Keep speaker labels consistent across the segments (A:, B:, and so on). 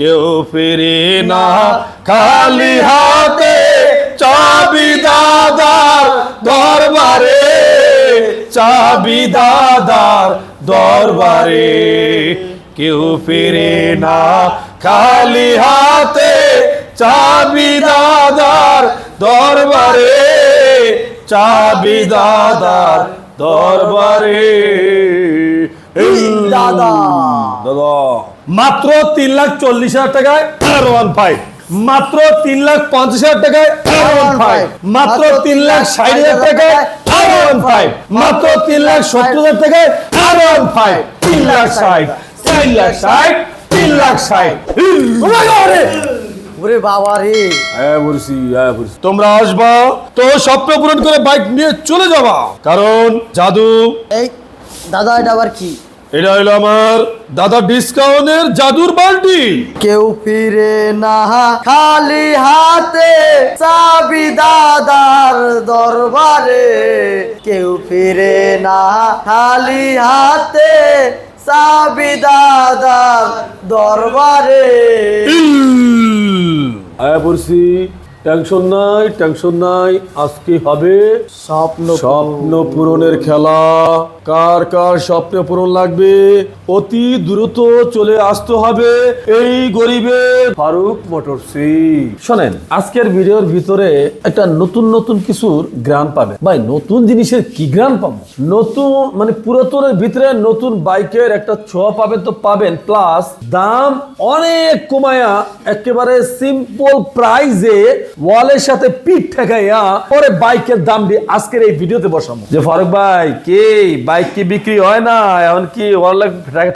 A: কেউ ফেরে না। খালি হাতে চাবি দাদার দরবারে চাবি দাদার দরবারে। কেউ ফেরে না। খালি হাতে চাবি দাদার দরবারে চাবি দাদার দরবারে। এই
B: দাদা।
A: দাদা। মাত্র তিন লাখ চল্লিশ হাজার টাকায় আর ওয়ান ফাইভ মাত্র তিন লাখ পঞ্চাশ হাজার টাকায় আর ওয়ান ফাইভ মাত্র তিন লাখ ষাট হাজার টাকায় আর ওয়ান ফাইভ মাত্র তিন লাখ সত্তর হাজার টাকায় আর ওয়ান ফাইভ তিন লাখ ষাট। তিন লাখ ষাট। তিন লাখ ষাট।
B: ওরে বাবা রে।
A: হ্যাঁ বলছি হ্যাঁ বলছি। তোমরা আসবা তো স্বপ্ন পূরণ করে বাইক নিয়ে চলে যাবা। কারণ জাদু
B: এই দাদা এটা আবার কি?
A: এটা হলো আমার দাদা ডিসকাউন্টের জাদুর বালতি।
B: কেউ ফিরে না খালি হাতে চাবি দাদার দরবারে। কেউ ফিরে না খালি হাতে চাবি দাদার দরবারে।
A: হ্যাঁ বলছি টেনশন নাই টেনশন নাই। আজকে হবে?
B: স্বপ্ন
A: স্বপ্ন পূরণের খেলা। কার কার স্বপ্ন পূরণ লাগবে? অতি দ্রুত চলে আসতে হবে এই গরিবের। ফারুক মোটরসি শোনেন, আজকের ভিডিওর ভিতরে একটা নতুন নতুন কিছুর গ্রান পাবে। ভাই, নতুন জিনিসের কি গ্রান পাবো? নতুন মানে পুরাতনের ভিতরে নতুন বাইকের একটা ছোঁয়া পাবেন তো পাবেন। প্লাস দাম অনেক কমায়া একেবারে সিম্পল প্রাইজে ওয়ালের সাথে পিঠ ঠেকাইয়া পরে বাইকের দাম দিয়ে আজকের এই ভিডিওতে বসাবো। যে ফারুক ভাই কে? বাইক কি বিক্রি হয় না? এমন কি ওয়ালে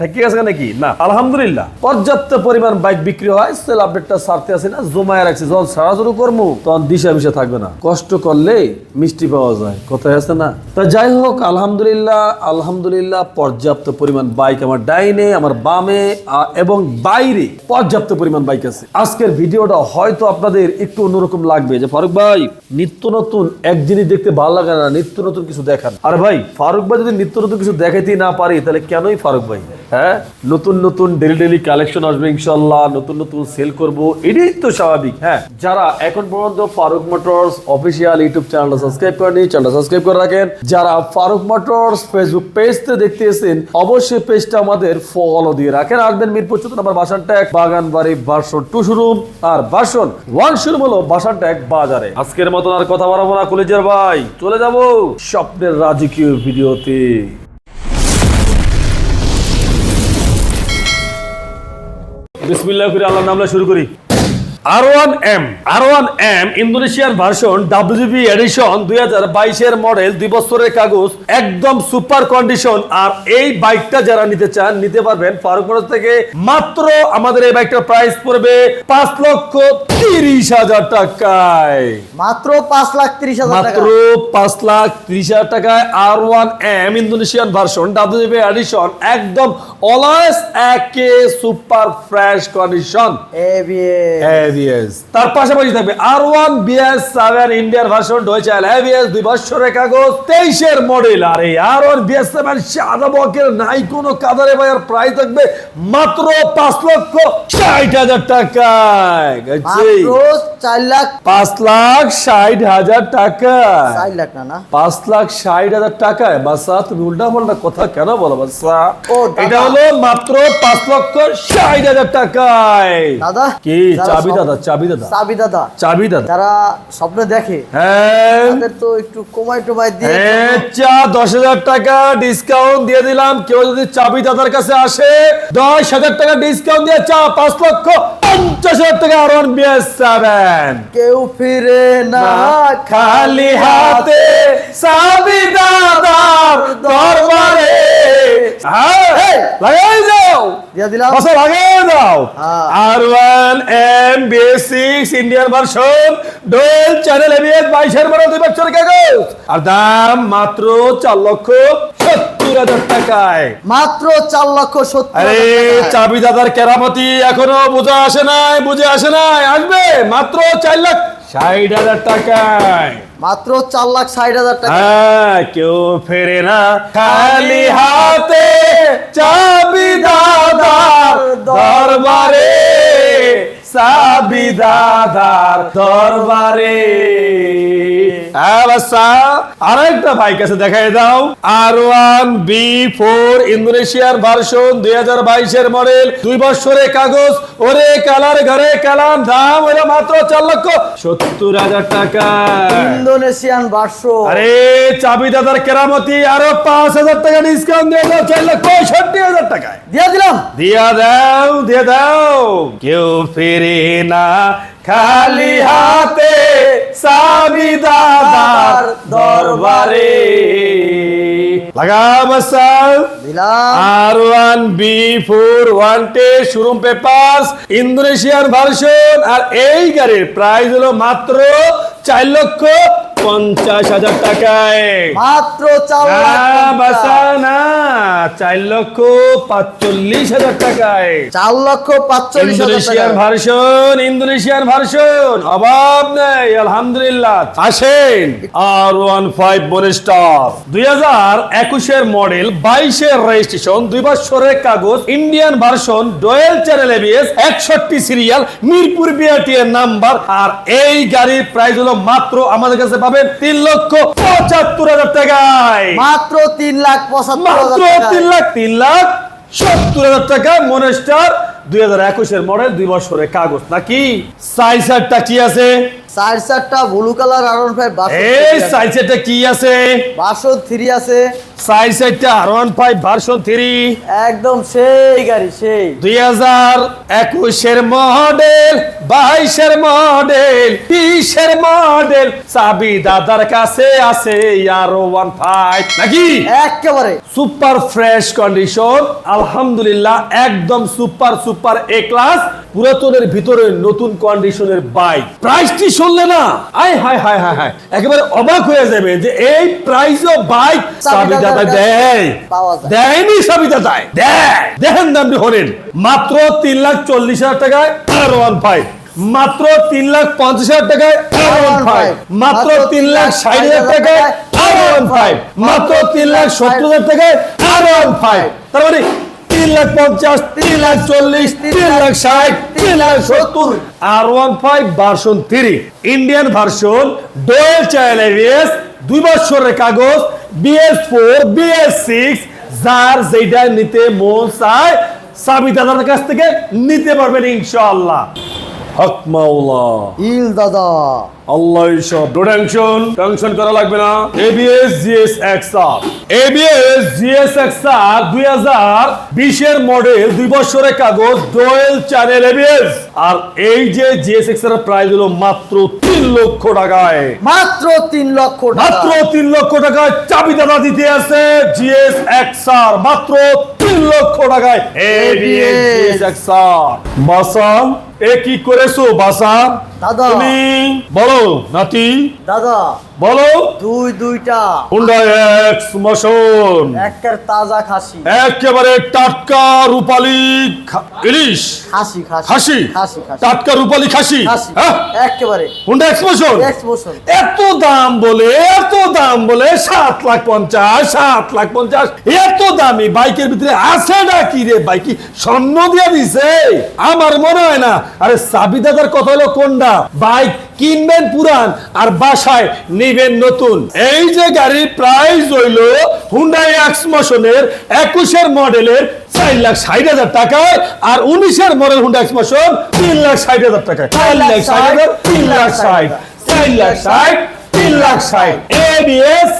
A: ঠেকে গেছে নাকি? না। আলহামদুলিল্লাহ। পর্যাপ্ত পরিমাণ বাইক বিক্রি হয় সেল আপডেটটা সারতে আসে না জমায় রাখছি যখন সারা শুরু করব তখন দিশা মিশে থাকবে না। কষ্ট করলে মিষ্টি পাওয়া যায় কোথায় আছে না। তা যাই হোক আলহামদুলিল্লাহ আলহামদুলিল্লাহ পর্যাপ্ত পরিমাণ বাইক আমার ডাইনে আমার বামে এবং বাইরে পর্যাপ্ত পরিমাণ বাইক আছে। আজকের ভিডিওটা হয়তো আপনাদের একটু অন্যরকম লাগবে যে ফারুক ভাই, নিত্য নতুন এক জিনিস দেখতে ভালো লাগে না, নিত্য নতুন কিছু দেখান। আর ভাই, ফারুক ভাই যদি নিত্য নতুন কিছু দেখাইতেই না পারি, তাহলে কেনই ফারুক ভাই? হ্যাঁ? নতুন নতুন ডেলি ডেলি কালেকশন আসবে ইনশাল্লাহ নতুন নতুন সেল করব, এটাই তো স্বাভাবিক হ্যাঁ? যারা এখন পর্যন্ত ফারুক মোটরস অফিসিয়াল ইউটিউব চ্যানেলটা সাবস্ক্রাইব করেনি চ্যানেলটা সাবস্ক্রাইব করে রাখেন। যারা ফারুক মোটরস ফেসবুক পেজতে দেখতে এসেছেন, অবশ্যই পেজটা আমাদের ফলো দিয়ে রাখেন। আসবেন মিরপুর চোদ্দ নম্বর Bhashantek Baganbari two showroom আর ভার্সন ওয়ান শোরুম হলো বাসান ট্যাগ বাজারে। আজকের মতন আর কথা বাড়াবো না, কলেজের ভাই, চলে যাব স্বপ্নের রাজকীয় ভিডিওতে বিসমিল্লাহ করে আল্লাহর নামলা শুরু করি R one M R one M Indonesian version WB edition দুই হাজার বাইশের মডেল দুই বছরের কাগজ একদম সুপার কন্ডিশন আর এই বাইকটা যারা নিতে চান নিতে পারবেন ফারুক থেকে। মাত্র আমাদের এই বাইকটার প্রাইস পড়বে পাঁচ লক্ষ তিরিশ হাজার টাকায়।
B: মাত্র পাঁচ লাখ তিরিশ হাজার
A: মাত্র পাঁচ লাখ ত্রিশ হাজার টাকায় R one M Indonesian version WB edition একদম অলওয়েজ একে সুপার ফ্রেশ কন্ডিশন
B: এবিএ
A: তার পাশাপাশি থাকবে R one BS seven Indian version dual channel ABS দুই বছরের কাগজ তেইশের মডেল আর এই আর ওয়ান বিএস সেভেন সাদা বকের নাই কোনো কাদারে ভাইয়ের প্রাইস থাকবে মাত্র পাঁচ লক্ষ ষাট হাজার টাকায়।
B: চার লাখ।
A: পাঁচ লাখ ষাট হাজার টাকা।
B: চার লাখ না না।
A: পাঁচ লাখ ষাট হাজার টাকায়। বাসা তুমি উল্টা পাল্টা কথা কেন বলো বাসা এটা হলো মাত্র পাঁচ লক্ষ ষাট হাজার টাকায়।
B: দাদা
A: কি
B: যারা
A: চাবি
B: স্বপ্ন-
A: দাদা চাবি দাদা
B: চাবি দাদা
A: চাবি দাদা
B: যারা স্বপ্ন দেখে
A: হ্যাঁ।
B: তাদের তো একটু কমাই টমাই দিয়ে
A: হ্যাঁ, চা দশ হাজার টাকা ডিসকাউন্ট দিয়ে দিলাম। কেউ যদি চাবি দাদার কাছে আসে দশ হাজার টাকা ডিসকাউন্ট দিয়ে চা পাঁচ লক্ষ পঞ্চাশ হাজার টাকা আর ওয়ান বিএস সেভেন
B: কেউ ফিরে না
A: খালি হাতে চাবি দাদার দরবারে। লাগাই যাও পাশে লাগিয়ে দাও।
B: R
A: one M BS six Indian version dual channel ABS বাইশের বড় দুই বছর কাগজ। আর দাম মাত্র চার লক্ষ সত্তর হাজার টাকায়।
B: মাত্র চার লক্ষ সত্তর
A: আরে চাবি দাদার কেরামতি এখনও বুঝে আসে নাই বুঝে আসে নাই। আসবে মাত্র চার লাখ ষাট হাজার টাকায়।
B: মাত্র চার লাখ ষাট হাজার টাকা
A: হ্যাঁ কেউ ফেরে না। খালি হাতে চাবি দাদার দরবারে। সাবিদাদার দরবারে। হ্যাঁ আরেকটা বাইক আছে দেখাই দাও। আর ওয়ান বি ফোর ইন্দোনেশিয়ার ভার্সন দুই হাজার বাইশের মডেল দুই বছরের কাগজ ওরে কালার ঘরে কালাম দাম ওরা মাত্র চার লক্ষ সত্তর হাজার টাকা।
B: ইন্দোনেশিয়ান বার্ষো
A: আরে চাবি দাদার কেরামতি আরও পাঁচ হাজার টাকা ডিসকাউন্ট দিয়ে দাও চার লক্ষ পঁয়ষট্টি হাজার টাকায়।
B: দিয়ে দিলাম।
A: দিয়া দাও দিয়া দাও। কেউ ফিরে না খালি হাতে সাবি দাদার দরবারে। লাগা R one B four one showroom papers Indonesian version আর এই গাড়ির প্রাইস হলো মাত্র চার লক্ষ পঞ্চাশ হাজার টাকায়।
B: মাত্র চার
A: না লক্ষ পাঁচচল্লিশ হাজার টাকায়।
B: চার লক্ষ পাঁচচল্লিশ টাকা।
A: ভার্সন ইন্দোনেশিয়ান ভার্সন অভাব নেই আলহামদুলিল্লাহ। আসেন আর ওয়ান ফাইভ মনিস্টার দুই হাজার একুশের মডেল বাইশের রেজিস্ট্রেশন দুই বছরের কাগজ Indian version dual channel ABS একষট্টি সিরিয়াল মিরপুর বিআরটি এর নাম্বার। আর এই গাড়ির প্রাইস হলো মাত্র আমাদের কাছে পাবেন তিন লক্ষ পঁচাত্তর হাজার টাকায়।
B: মাত্র তিন লাখ
A: মাত্র তিন লাখ তিন লাখ সত্তর হাজার টাকা মনেস্টার দুই হাজার একুশের মডেল দুই বছরের কাগজ। নাকি? সাইজারটা কি আছে।
B: চার চারটা ব্লু কালার আর ফাইভ
A: এই সাইসারটা কি আছে?
B: বাসো থ্রি আছে।
A: সাইসারটা R one five version three
B: একদম সেই গাড়ি সেই।
A: দুই হাজার একুশের মডেল বাইশের মডেল বিশের মডেল চাবি দাদার কাছে আছে আর ওয়ান ফাইভ নাকি?
B: একেবারে।
A: সুপার ফ্রেশ কন্ডিশন আলহামদুলিল্লাহ একদম সুপার সুপার এ ক্লাস পুরাতনের ভিতরে নতুন কন্ডিশনের বাইক প্রাইসটি শুনলে না। আয় হায় হায় হায় হায়। একেবারে অবাক হয়ে যাবে যে এই প্রাইসও বাইক সাবি দাদা দেয়। দেয়নি সাবি দাদায় দেয়। দেখেন দামটি হলেন। মাত্র তিন লাখ চল্লিশ হাজার টাকায় আর ওয়ান ফাইভ মাত্র তিন লাখ পঞ্চাশ হাজার টাকায় আর ওয়ান ফাইভ মাত্র তিন লাখ ষাট হাজার টাকায় আর ওয়ান ফাইভ মাত্র তিন লাখ সত্তর হাজার টাকায় আর ওয়ান ফাইভ তার মানে তিন লাখ পঞ্চাশ, তিন লাখ চল্লিশ, তিন লাখ ষাট, তিন লাখ সত্তর, R one five version three Indian version dual channel দুই বছরের কাগজ বিএস ফোর বিএস সিক্স যার যেটা নিতে মন চায় সাবি দাদার কাছ থেকে নিতে পারবেন ইনশাআল্লাহ। হক মাওলা।
B: ইল দাদা।
A: আল্লাহ সব নো টেনশন টেনশন করা লাগবে না। ABS GS XR ABS GS XR দুই হাজার বিশের মডেল দুই বছরের কাগজ ডোয়েল চ্যানেল এবিএস আর এই যে জিএস এক্সআর প্রাইস হলো মাত্র তিন লক্ষ টাকায়।
B: মাত্র তিন লক্ষ
A: মাত্র
B: টাকা
A: তিন লক্ষ টাকায় চাবি দাদা দিতে আছে জিএস এক্সআর মাত্র তিন লক্ষ টাকায় এবিএস জিএস এক্সআর বাসা এ কি করেছ বাসা
B: দাদা।
A: তুমি বলো নাতি।
B: দাদা।
A: বলো।
B: দুই দুইটা।
A: হুন্ডা এক্স মশন
B: একের তাজা খাসি।
A: একেবারে টাটকা রূপালী ইলিশ।
B: খাসি খাসি।
A: খাসি? টাটকা রূপালী খাসি? হ্যাঁ?
B: একেবারে।
A: হুন্ডা এক্স মশন
B: এক্সপোশন
A: এত দাম বলে এত দাম বলে সাত লাখ পঞ্চাশ সাত লাখ পঞ্চাশ। এত দামি বাইকের ভিতরে আছে না কি রে বাইক স্বর্ণ দিয়ে দিছে? আমার মনে হয় না আরে সাবি দাদার কথা হলো কোনটা? বাইক কিনবেন পুরান আর বাসায় নিবেন নতুন। এই যে গাড়ির প্রাইস হইল হুন্ডাই এক্স মোশনের একুশের মডেলের চার লাখ ষাট হাজার টাকায় আর উনিশের মডেল হুন্ডা তিন লাখ ষাট হাজার টাকায়। চার লাখ ষাট হাজার তিন লাখ ষাট চার লাখ ষাট তিন লাখ ষাট। এবিএস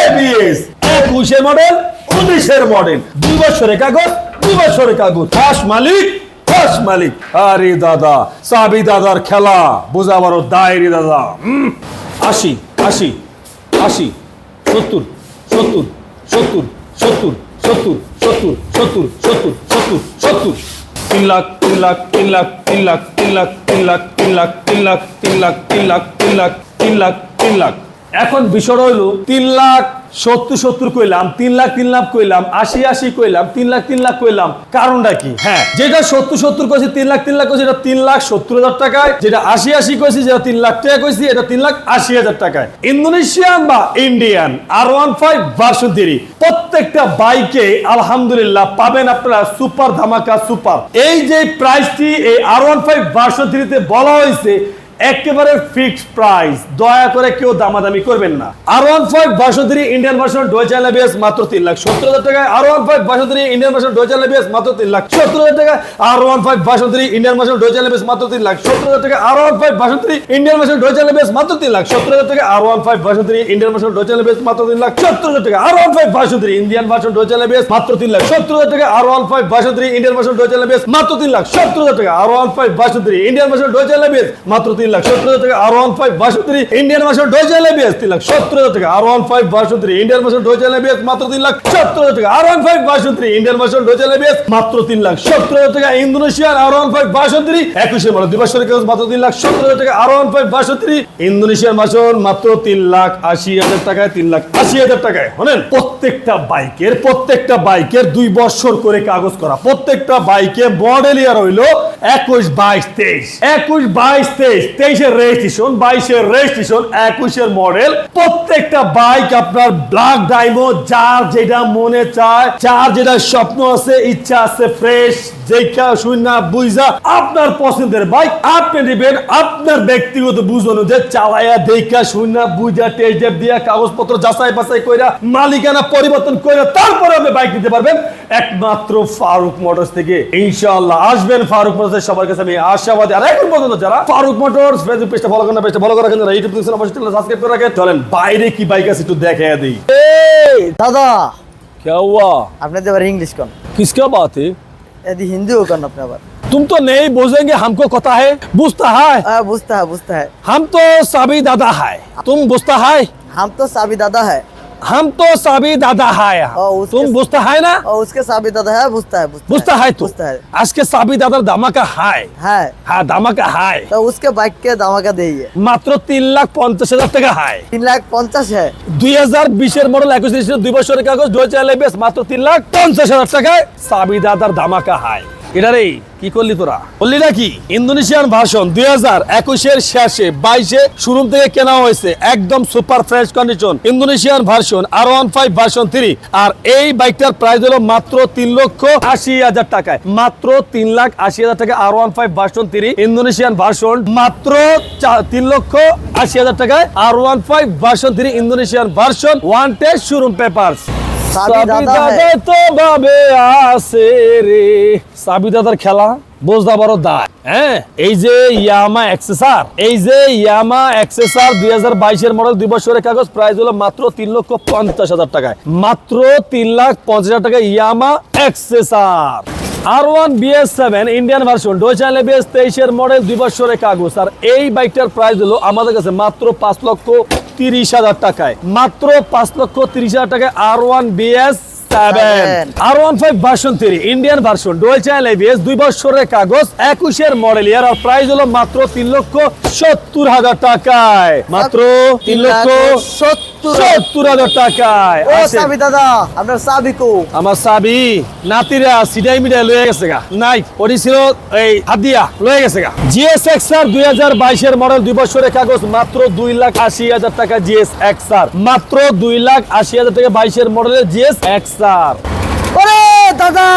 A: এবিএস একুশের মডেল উনিশের মডেল দুই বছরের কাগজ দুই বছরের কাগজ। খাস মালিক খাস মালিক আরে দাদা সাবি দাদার খেলা বোঝাবারও দায়েরি দাদা। আশি আশি আশি সত্তর সত্তর সত্তর সত্তর সত্তর সত্তর সত্তর সত্তর সত্তর সত্তর তিন লাখ তিন লাখ তিন লাখ তিন লাখ তিন লাখ তিন লাখ তিন লাখ তিন লাখ তিন লাখ তিন লাখ তিন লাখ তিন লাখ তিন লাখ এখন বিষয় হইল তিন লাখ সত্তর সত্তর কইলাম তিন লাখ তিন লাখ কইলাম আশি আশি কইলাম তিন লাখ তিন লাখ কইলাম কারণটা কি হ্যাঁ যেটা সত্তর সত্তর কইছি তিন লাখ তিন লাখ এটা তিন লাখ সত্তর হাজার টাকায় যেটা আশি আশি কইছি যেটা তিন লাখ টাকা কইছি এটা তিন লাখ আশি হাজার টাকায় ইন্দোনেশিয়ান বা Indian R one five version three প্রত্যেকটা বাইকে আলহামদুলিল্লাহ পাবেন আপনারা সুপার ধামাকা সুপার এই যে প্রাইসটি এই আর ওয়ান ফাইভ ভার্সন থ্রিতে বলা হয়েছে একেবারে ফিক্সড প্রাইস দয়া করে কেউ দামাদামি করবেন না। R one five three Indian version dual LBS মাত্র তিন লাখ সত্তর হাজার টাকায়। R one five three Indian version dual LBS মাত্র তিন লাখ সত্তর হাজার টাকা R one five three Indian version dual LBS মাত্র তিন লাখ সত্তর হাজার টাকা R one five three Indian version dual LBS মাত্র তিন লাখ সত্তর হাজার টাকা R one five three Indian version dual LBS মাত্র তিন লাখ সত্তর হাজার টাকা R one five three Indian version dual LBS মাত্র তিন লাখ সত্তর হাজার টাকা R one five three Indian version dual LBS মাত্র তিন লাখ সত্তর হাজার টাকা R one five three Indian version dual LBS মাত্র তিন R one five Indian R one five Indian মাত্র তিন lakh R one five Indian মাত্র তিন lakh Indonesian R one five একুশে দুই বছরের মাত্র তিন লাখ আর ওয়ান ফাইভ মাত্র তিন লাখ আশি হাজার টাকায় তিন লাখ আশি হাজার টাকায়। প্রত্যেকটা বাইকের প্রত্যেকটা বাইকের দুই বছর করে কাগজ করা। প্রত্যেকটা বাইকে মডেল ইয়ার হইল একুশ বাইশ তেইশ। একুশ বাইশ তেইশ। তেইশের রেজিস্ট্রেশন বাইশের রেজিস্ট্রেশন একুশের মডেল প্রত্যেকটা বাইক আপনার ব্ল্যাক ডায়মন্ড যার যেটা মনে চায়, যার যেটা স্বপ্ন আছে, ইচ্ছা আছে ফ্রেশ বুঝা আপনার পছন্দের বাইক আপনি নেবেন আপনার ব্যক্তিগত দেখা বুঝা টেস্ট দিয়া, কাগজপত্র যাচাই বাছাই কইরা, মালিকানা পরিবর্তন কইরা, তারপরে আপনি বাইক নিতে পারবেন। একমাত্র ফারুক মোটরস থেকে। ইনশাআল্লাহ, আসবেন ফারুক মোটরস সবার কাছে আমি আশাবাদী। আর এখন পর্যন্ত যারা ফারুক মোটরস ফেসবুক পেজটা ফলো করেন পেজটা ফলো করে রাখেন যারা ইউটিউব দেখছেন অবশ্যই সাবস্ক্রাইব করে রাখেন চলেন বাইরে কি বাইক আছে একটু দেখে দিই
B: এই দাদা
A: क्या हुआ
B: আপনি তো এবার ইংলিশ কন
A: किसका बात है
B: এদি হিন্দিও কন আপনি আবার
A: तुम तो नहीं बोझेंगे हमको पता है बुझता है
B: হ্যাঁ বুঝতে হয় বুঝতে হয়
A: हम तो साबी दादा है तुम बुझता है
B: हम तो साबी दादा है
A: हम तो साबी दादा
B: हाय।
A: तुम বুঝতে হয়
B: না उसके साबी दादा है বুঝতে है
A: বুঝতে है তো আজকে সাবি দাদার ধামাকা হাই
B: হ্যাঁ
A: হ্যাঁ ধামাকা হাই
B: তো उसके বাইক কে ধামাকা দিয়ে
A: মাত্র 3 লাখ 50 হাজার টাকা হাই
B: 3 লাখ 50 হ্যাঁ
A: 2020 এর মডেল 21 এর দুই বছরের কাগজ 2000 এলবিএস মাত্র 3 লাখ 50 হাজার টাকায় সাবি দাদার ধামাকা হাই এটা রে, কি করলি তোরা? বললি নাকি? ইন্দোনেশিয়ান ভার্সন দুই হাজার একুশের শেষে বাইশে থেকে কেনা হয়েছে একদম super fresh condition Indonesian version R one five version three আর এই বাইকটার প্রাইস হলো মাত্র তিন লক্ষ আশি হাজার টাকায়। মাত্র তিন লাখ আশি হাজার টাকা R one five version three Indonesian version মাত্র তিন লক্ষ আশি হাজার টাকায় R one five version three Indonesian version one test showroom paper
B: সাবি
A: তো ভাবে আসে রে। সাবি খেলা বোঝদা বড় দায়। হ্যাঁ এই যে ইয়ামা এক্সেসার এই যে ইয়ামা এক্সেসার দুই হাজার বাইশের মডেল দুই বছরের কাগজ প্রাইস হলো মাত্র তিন লক্ষ পঞ্চাশ হাজার টাকায়। মাত্র তিন লাখ পঞ্চাশ হাজার টাকা Yamaha এক্সেসার R one BS seven Indian version ডোচাইলে BS তেইশের মডেল দুই বছরের কাগজ। আর এই বাইকটার প্রাইস হলো আমাদের কাছে মাত্র পাঁচ লক্ষ তিরিশ হাজার টাকায়। মাত্র পাঁচ লক্ষ তিরিশ হাজার টাকায় আর ওয়ান বিএস মাত্র তিন লক্ষ সত্তর হাজার টাকায়। মাত্র তিন লক্ষ
B: সত্তর
A: সত্তর। হাজার টাকায়।
B: ও সাবি দাদা আপনার সাবি কো?
A: আমার সাবি নাতিরা সিডাই মিডাই লয়ে গেছে গা। নাই ওটি ছিল এই হাতিয়া লয়ে গেছে গা। জিএস এক্সআর দুই হাজার বাইশের মডেল দুই বছরের কাগজ মাত্র দুই লাখ আশি হাজার টাকা জিএস এক্সআর মাত্র দুই লাখ আশি হাজার টাকা বাইশের মডেলের জিএস এক্সআর
B: ওরে দাদা।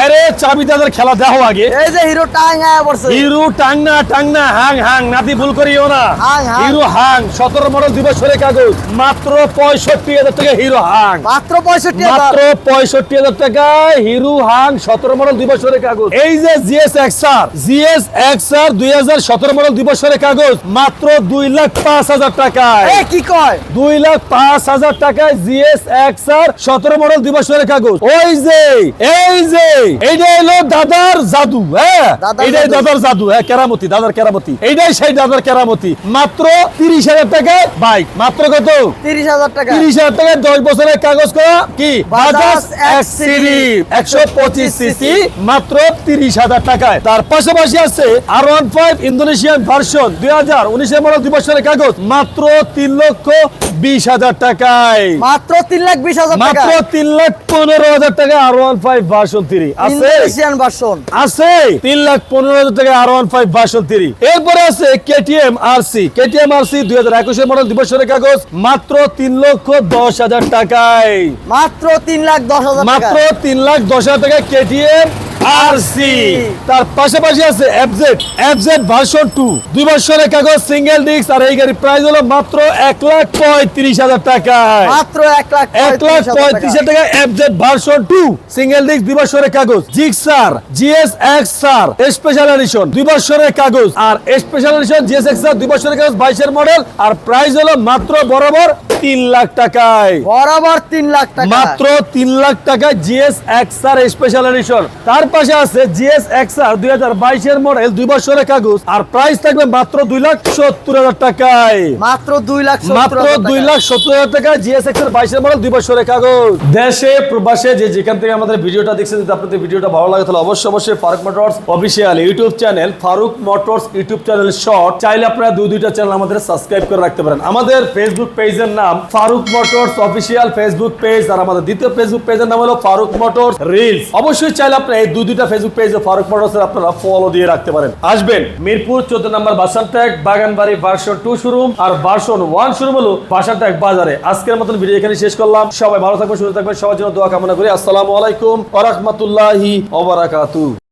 A: আরে চাবি দাদার খেলা দেখো আগে।
B: এই যে হিরো টাং আয়া পড়ছে।
A: হিরু টাংনা টাংনা হাং হাং নাতি ভুল করিও না।
B: হাং, হাং।
A: হিরো হাং সতেরো মডেল দুই বছরের কাগজ মাত্র পঁয়ষট্টি হাজার টাকা হিরো হাং।
B: মাত্র
A: মাত্র হাং মডেল দুই বছরের কাগজ। এই যে জিএস এক্সআর জিএস এক্সআর দুই হাজার সতেরো মডেল দুই বছরের কাগজ মাত্র দুই লাখ পাঁচ হাজার টাকায়।
B: এ কি কয়?
A: দুই লাখ পাঁচ হাজার টাকায় জিএস এক্সআর সতেরো মডেল দুই বছরের কাগজ। ওই যে এই যে এইটা হলো দাদার জাদু হ্যাঁ? এইটাই দাদার জাদু হ্যাঁ কেরামতি দাদার কেরামতি। এইটাই সেই দাদার কেরামতি। মাত্র তিরিশ হাজার টাকায় বাইক মাত্র কত?
B: তিরিশ হাজার টাকা।
A: তিরিশ হাজার টাকায় দশ বছরের কাগজ করা কি?
B: বাজাজ X
A: একশো পঁচিশ সিসি মাত্র তিরিশ হাজার টাকায়। তার পাশাপাশি আছে R one five Indonesian version দুই হাজার উনিশের মডেল দুই বছরের কাগজ মাত্র তিন লক্ষ বিশ হাজার টাকায়।
B: মাত্র তিন লাখ বিশ হাজার
A: মাত্র তিন লাখ পনেরো হাজার টাকা R one five version three আছে?
B: ইন্দোনেশিয়ান ভার্সন
A: আছে? তিন লাখ পনেরো হাজার টাকা R one five version three এরপরে আছে KTM R C KTM R C দুই হাজার একুশের মডেল কাগজ মাত্র তিন লক্ষ দশ হাজার টাকায়।
B: মাত্র তিন লাখ দশ হাজার
A: মাত্র তিন লাখ দশ হাজার টাকা কেটিএম আর সি তার পাশাপাশি আছে এফজেড এফজেড ভার্সন টু দুই বছরের কাগজ সিঙ্গেল ডিস্ক আর এই গাড়ির প্রাইস হলো মাত্র এক লাখ পঁয়ত্রিশ হাজার টাকায়।
B: মাত্র এক লাখ
A: এক লাখ পঁয়ত্রিশ হাজার টাকা। FZ version two single disc দুই বছরের কাগজ Gixxer GS X R special edition দুই বছরের কাগজ। আর special edition GS X R দুই বছরের কাগজ বাইশের মডেল আর প্রাইস হলো মাত্র বরাবর তিন লাখ টাকায়।
B: বরাবর তিন লাখ টাকা।
A: মাত্র তিন lakh GS XR special edition তার পাশে আছে জিএস এক্সআর দুই হাজার বাইশের মডেল দুই বছরের কাগজ। আর প্রাইস থাকবে মাত্র দুই লাখ সত্তর হাজার টাকায়।
B: মাত্র দুই লাখ
A: মাত্র দুই লাখ সত্তর হাজার টাকা জিএস এক্সআর বাইশের মডেল দুই বছরের কাগজ। দেশে প্রবাসে যে যেখান থেকে আমাদের ভিডিওটা দেখছেন যদি আপনাদের ভিডিওটা ভালো লাগে তাহলে অবশ্যই অবশ্যই Faruk motors official YouTube channel Faruk motors YouTube channel short চাইলে আপনারা দুই দুইটা চ্যানেল আমাদের সাবস্ক্রাইব করে রাখতে পারেন। আমাদের ফেসবুক পেজের নাম Faruk motors official Facebook page আর আমাদের দ্বিতীয় ফেসবুক পেজের নাম হলো ফারুক মোটরস রিলস। অবশ্যই চাইলে আপনারা এই দুই দুইটা ফেসবুক পেজে ফারুক মোটরস আপনারা ফলো দিয়ে রাখতে পারেন। আসবেন, মিরপুর চোদ্দ নম্বর Bhashantek Baganbari version two showroom আর ভার্সন ওয়ান শোরুম হলো বাসান ট্যাগ বাজারে। আজকের মতন ভিডিও এখানে শেষ করলাম। সবাই ভালো থাকবেন, সুস্থ থাকবেন, সবার জন্য দোয়া কামনা করি। আসসালামু আলাইকুম ওয়া রাহমাতুল্লাহি ওয়া বারাকাতুহু।